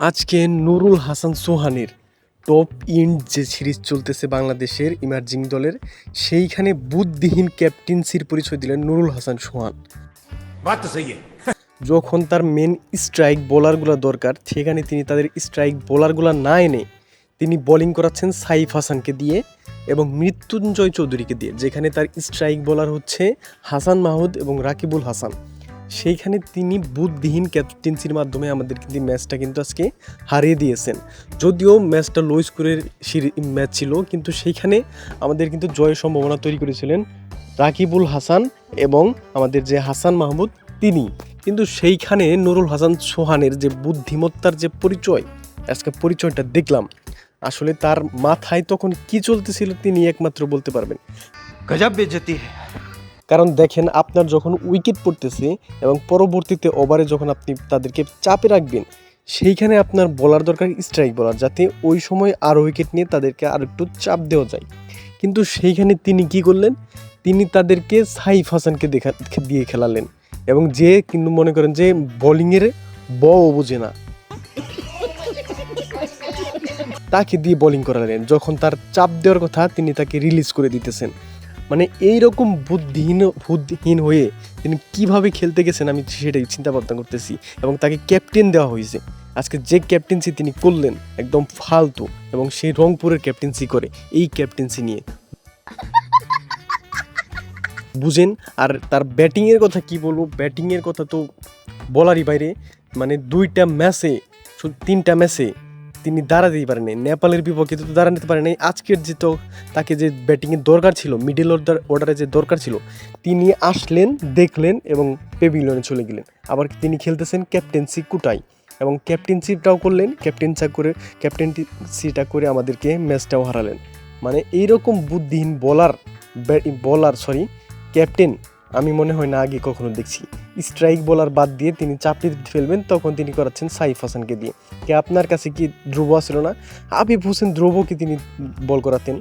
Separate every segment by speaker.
Speaker 1: আজকে নুরুল হাসান সোহানের top end যে সিরিজ চলতেছে বাংলাদেশের ইমার্জিং দলের সেইখানে বুদ্ধিহীন ক্যাপ্টেন্সির পরিচয় দিলেন নুরুল হাসান সোহান। যখন তার মেন স্ট্রাইক বোলারগুলো দরকার সেখানে তিনি তাদের স্ট্রাইক বোলারগুলো না এনে তিনি বোলিং করাচ্ছেন সাইফ হাসানকে দিয়ে এবং মৃত্যুঞ্জয় চৌধুরীকে দিয়ে যেখানে তার স্ট্রাইক বোলার হচ্ছে হাসান মাহুদ এবং রাকিবুল হাসান। সেইখানে তিনি বুদ্ধিহীন ক্যাপ্টেন্সির মাধ্যমে আমাদের কিন্তু ম্যাচটা কিন্তু আজকে হারিয়ে দিয়েছেন। যদিও ম্যাচটা লো স্কোরের ম্যাচ ছিল, কিন্তু সেইখানে আমাদের কিন্তু জয়ের সম্ভাবনা তৈরি করেছিলেন রাকিবুল হাসান এবং আমাদের যে হাসান মাহমুদ, তিনি। কিন্তু সেইখানে নুরুল হাসান সোহানের যে বুদ্ধিমত্তার যে পরিচয়, আজকে পরিচয়টা দেখলাম। আসলে তার মাথায় তখন কি চলতেছিল তিনি একমাত্র বলতে পারবেন।
Speaker 2: গজাব বেজতি
Speaker 1: কারণ দেখেন আপনার যখন উইকেট পড়তেছে এবং পরবর্তীতে ওভারে যখন আপনি তাদেরকে চাপে রাখবেন, সেইখানে আপনার বলার দরকার স্ট্রাইক বলার যাতে ওই সময় আরও উইকেট নিয়ে তাদেরকে আর একটু চাপ দেওয়া যায়। কিন্তু সেইখানে তিনি কি করলেন? তিনি তাদেরকে সাইফ হাসানকে দেখা, দিয়ে খেলালেন এবং যে কিন্তু মনে করেন যে বোলিংয়ের ব বোঝে না। তাকে দিয়ে বোলিং করালেন। যখন তার চাপ দেওয়ার কথা তিনি তাকে রিলিজ করে দিতেছেন। মানে এই রকম বুদ্ধিহীন বুদ্ধিহীন হয়ে তিনি কীভাবে খেলতে গেছেন আমি সেটাই চিন্তা ভাবনা করতেছি এবং তাকে ক্যাপ্টেন দেওয়া হয়েছে। আজকে যে ক্যাপ্টেন্সি তিনি করলেন একদম ফালতু এবং সেই রংপুরের ক্যাপ্টেন্সি করে এই ক্যাপ্টেন্সি নিয়ে। বুঝেন? আর তার ব্যাটিংয়ের কথা কি বলব? ব্যাটিংয়ের কথা তো বলারই বাইরে। মানে দুইটা ম্যাচে, তিনটা ম্যাচে তিনি দাঁড়াতেই পারেন। নাই নেপালের বিপক্ষে তো দাঁড়াতে পারেন। নাই আজকের যে তো তাকে যে ব্যাটিংয়ের দরকার ছিল মিডল অর্ডার অর্ডারে যে দরকার ছিল, তিনি আসলেন, দেখলেন এবং পেভিলিয়নে চলে গেলেন। আবার তিনি খেলতেছেন ক্যাপ্টেন্সি কুটাই এবং ক্যাপ্টেন্সিটাও করলেন। ক্যাপ্টেন্সা করে ক্যাপ্টেন্সিটা করে আমাদেরকে ম্যাচটাও হারালেন। মানে এইরকম বুদ্ধিহীন বলার বলার সরি ক্যাপ্টেন আমি মনে হয় না আগে কখনো দেখছি। স্ট্রাইক বলার বাদ দিয়ে তিনি চাপড়ি ফেলবেন, তখন তিনি করাচ্ছেন সাইফ হাসানকে দিয়ে। কে আপনার কাছে কি ধ্রুব আসলো না? আবিব হোসেন ধ্রুবকে তিনি বল করাতেন।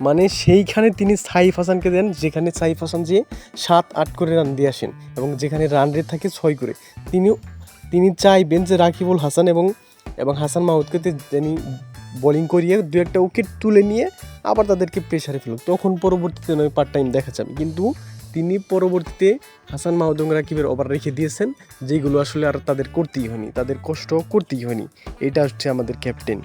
Speaker 1: মানে সেইখানে তিনি সাইফ হাসানকে দেন, যেখানে সাইফ হাসান যে সাত, আট করে রান দিয়ে আসেন এবং যেখানে রান রেট থাকে ছয় করে। তিনি তিনি চাইবেন যে রাকিবুল হাসান এবং এবং হাসান মাহমুদকে তিনি বোলিং করিয়ে দু একটা উইকেট তুলে নিয়ে আবার তাদেরকে প্রেশারে ফেলুক। তখন পরবর্তীতে নয় পার্ট টাইম দেখা যাবে। কিন্তু তিনি পরবর্তীতে হাসান মাহদুম রাকিবের ওভার রেখে দিয়েছেন, যেগুলো আসলে আর তাদের করতেই হয়নি, তাদের কষ্ট করতেই হয়নি। এটা হচ্ছে আমাদের ক্যাপ্টেন